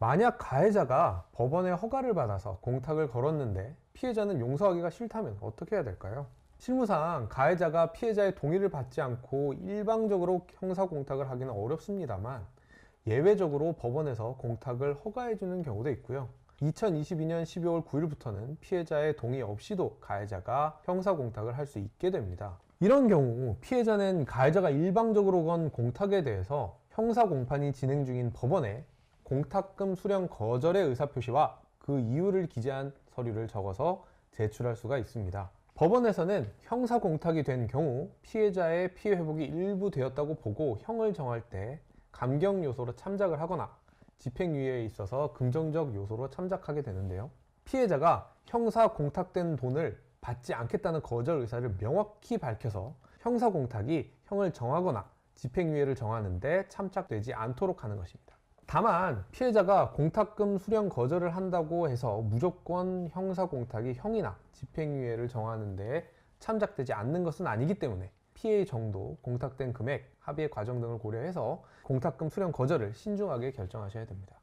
만약 가해자가 법원의 허가를 받아서 공탁을 걸었는데 피해자는 용서하기가 싫다면 어떻게 해야 될까요? 실무상 가해자가 피해자의 동의를 받지 않고 일방적으로 형사 공탁을 하기는 어렵습니다만 예외적으로 법원에서 공탁을 허가해주는 경우도 있고요. 2022년 12월 9일부터는 피해자의 동의 없이도 가해자가 형사 공탁을 할 수 있게 됩니다. 이런 경우 피해자는 가해자가 일방적으로 건 공탁에 대해서 형사 공판이 진행 중인 법원에 공탁금 수령 거절의 의사표시와 그 이유를 기재한 서류를 적어서 제출할 수가 있습니다. 법원에서는 형사 공탁이 된 경우 피해자의 피해 회복이 일부 되었다고 보고 형을 정할 때 감경 요소로 참작을 하거나 집행유예에 있어서 긍정적 요소로 참작하게 되는데요. 피해자가 형사 공탁된 돈을 받지 않겠다는 거절 의사를 명확히 밝혀서 형사 공탁이 형을 정하거나 집행유예를 정하는데 참작되지 않도록 하는 것입니다. 다만 피해자가 공탁금 수령 거절을 한다고 해서 무조건 형사 공탁이 형이나 집행유예를 정하는 데 참작되지 않는 것은 아니기 때문에 피해의 정도, 공탁된 금액, 합의의 과정 등을 고려해서 공탁금 수령 거절을 신중하게 결정하셔야 됩니다.